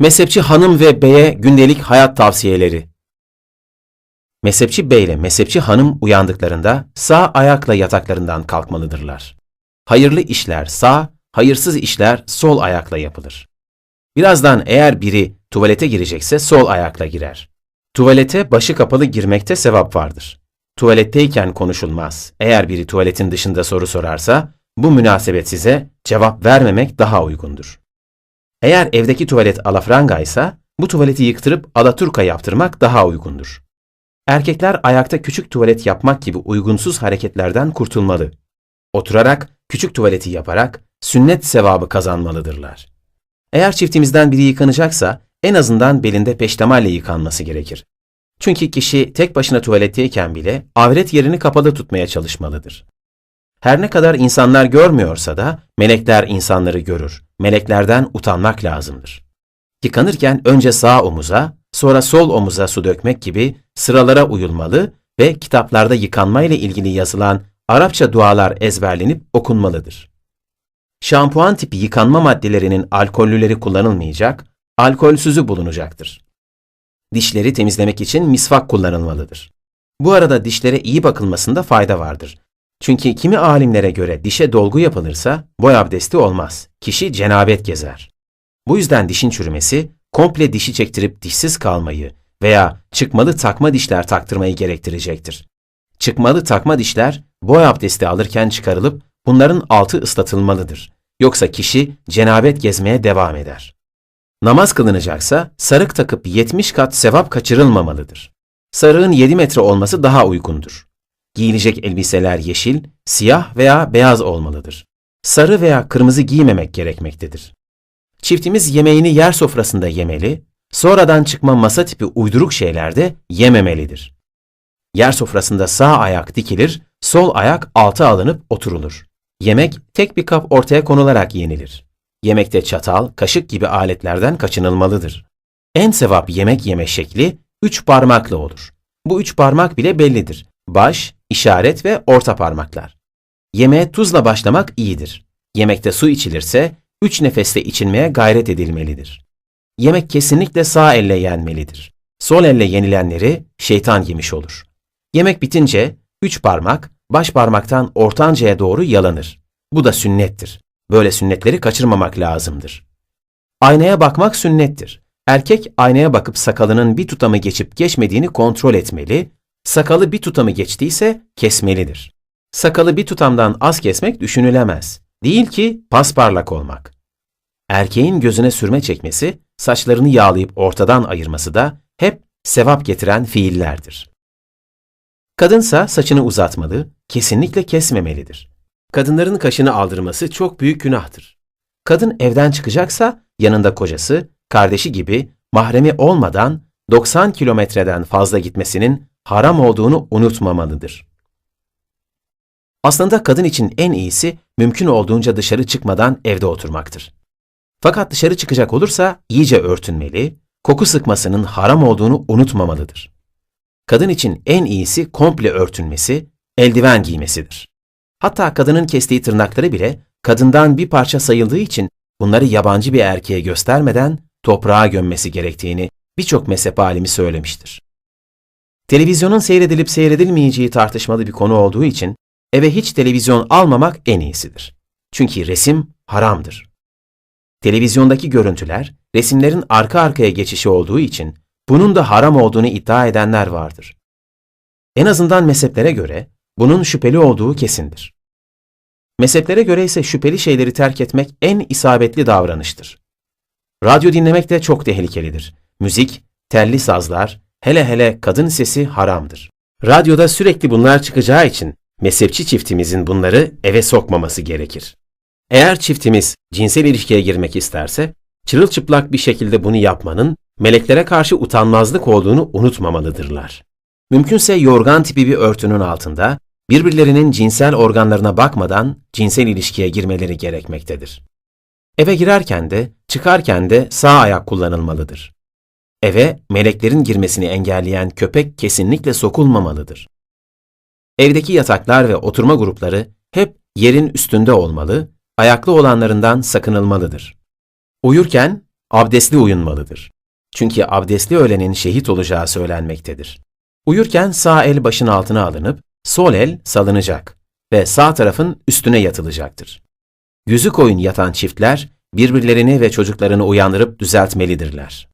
Mezhepçi hanım ve beye gündelik hayat tavsiyeleri. Mezhepçi bey ile mezhepçi hanım uyandıklarında sağ ayakla yataklarından kalkmalıdırlar. Hayırlı işler sağ, hayırsız işler sol ayakla yapılır. Birazdan eğer biri tuvalete girecekse sol ayakla girer. Tuvalete başı kapalı girmekte sevap vardır. Tuvaletteyken konuşulmaz. Eğer biri tuvaletin dışında soru sorarsa, bu münasebet size cevap vermemek daha uygundur. Eğer evdeki tuvalet alafranga ise bu tuvaleti yıktırıp alaturka yaptırmak daha uygundur. Erkekler ayakta küçük tuvalet yapmak gibi uygunsuz hareketlerden kurtulmalı. Oturarak, küçük tuvaleti yaparak sünnet sevabı kazanmalıdırlar. Eğer çiftimizden biri yıkanacaksa en azından belinde peştemalle yıkanması gerekir. Çünkü kişi tek başına tuvaletteyken bile avret yerini kapalı tutmaya çalışmalıdır. Her ne kadar insanlar görmüyorsa da melekler insanları görür. Meleklerden utanmak lazımdır. Yıkanırken önce sağ omuza, sonra sol omuza su dökmek gibi sıralara uyulmalı ve kitaplarda yıkanma ile ilgili yazılan Arapça dualar ezberlenip okunmalıdır. Şampuan tipi yıkanma maddelerinin alkollüleri kullanılmayacak, alkolsüzü bulunacaktır. Dişleri temizlemek için misvak kullanılmalıdır. Bu arada dişlere iyi bakılmasında fayda vardır. Çünkü kimi alimlere göre dişe dolgu yapılırsa boy abdesti olmaz. Kişi cenabet gezer. Bu yüzden dişin çürümesi komple dişi çektirip dişsiz kalmayı veya çıkmalı takma dişler taktırmayı gerektirecektir. Çıkmalı takma dişler boy abdesti alırken çıkarılıp bunların altı ıslatılmalıdır. Yoksa kişi cenabet gezmeye devam eder. Namaz kılınacaksa sarık takıp 70 kat sevap kaçırılmamalıdır. Sarığın 7 metre olması daha uygundur. Giyilecek elbiseler yeşil, siyah veya beyaz olmalıdır. Sarı veya kırmızı giymemek gerekmektedir. Çiftimiz yemeğini yer sofrasında yemeli, sonradan çıkma masa tipi uyduruk şeylerde yememelidir. Yer sofrasında sağ ayak dikilir, sol ayak alta alınıp oturulur. Yemek tek bir kap ortaya konularak yenilir. Yemekte çatal, kaşık gibi aletlerden kaçınılmalıdır. En sevap yemek yeme şekli üç parmakla olur. Bu üç parmak bile bellidir. Baş, işaret ve orta parmaklar. Yemeğe tuzla başlamak iyidir. Yemekte su içilirse üç nefeste içilmeye gayret edilmelidir. Yemek kesinlikle sağ elle yenmelidir. Sol elle yenilenleri şeytan yemiş olur. Yemek bitince üç parmak baş parmaktan ortancaya doğru yalanır. Bu da sünnettir. Böyle sünnetleri kaçırmamak lazımdır. Aynaya bakmak sünnettir. Erkek aynaya bakıp sakalının bir tutamı geçip geçmediğini kontrol etmeli, sakalı bir tutamı geçtiyse kesmelidir. Sakalı bir tutamdan az kesmek düşünülemez. Değil ki pasparlak olmak. Erkeğin gözüne sürme çekmesi, saçlarını yağlayıp ortadan ayırması da hep sevap getiren fiillerdir. Kadınsa saçını uzatmalı, kesinlikle kesmemelidir. Kadınların kaşını aldırması çok büyük günahtır. Kadın evden çıkacaksa yanında kocası, kardeşi gibi mahremi olmadan 90 kilometreden fazla gitmesinin haram olduğunu unutmamalıdır. Aslında kadın için en iyisi mümkün olduğunca dışarı çıkmadan evde oturmaktır. Fakat dışarı çıkacak olursa iyice örtünmeli, koku sıkmasının haram olduğunu unutmamalıdır. Kadın için en iyisi komple örtünmesi, eldiven giymesidir. Hatta kadının kestiği tırnakları bile kadından bir parça sayıldığı için bunları yabancı bir erkeğe göstermeden toprağa gömmesi gerektiğini birçok mezhep alimi söylemiştir. Televizyonun seyredilip seyredilmeyeceği tartışmalı bir konu olduğu için eve hiç televizyon almamak en iyisidir. Çünkü resim haramdır. Televizyondaki görüntüler resimlerin arka arkaya geçişi olduğu için bunun da haram olduğunu iddia edenler vardır. En azından mezheplere göre bunun şüpheli olduğu kesindir. Mezheplere göre ise şüpheli şeyleri terk etmek en isabetli davranıştır. Radyo dinlemek de çok tehlikelidir. Müzik, telli sazlar, hele hele kadın sesi haramdır. Radyoda sürekli bunlar çıkacağı için mezhepçi çiftimizin bunları eve sokmaması gerekir. Eğer çiftimiz cinsel ilişkiye girmek isterse, çırılçıplak bir şekilde bunu yapmanın meleklere karşı utanmazlık olduğunu unutmamalıdırlar. Mümkünse yorgan tipi bir örtünün altında birbirlerinin cinsel organlarına bakmadan cinsel ilişkiye girmeleri gerekmektedir. Eve girerken de çıkarken de sağ ayak kullanılmalıdır. Eve meleklerin girmesini engelleyen köpek kesinlikle sokulmamalıdır. Evdeki yataklar ve oturma grupları hep yerin üstünde olmalı, ayaklı olanlarından sakınılmalıdır. Uyurken abdestli uyunmalıdır. Çünkü abdestli ölenin şehit olacağı söylenmektedir. Uyurken sağ el başın altına alınıp, sol el salınacak ve sağ tarafın üstüne yatılacaktır. Yüzük oyun yatan çiftler, birbirlerini ve çocuklarını uyandırıp düzeltmelidirler.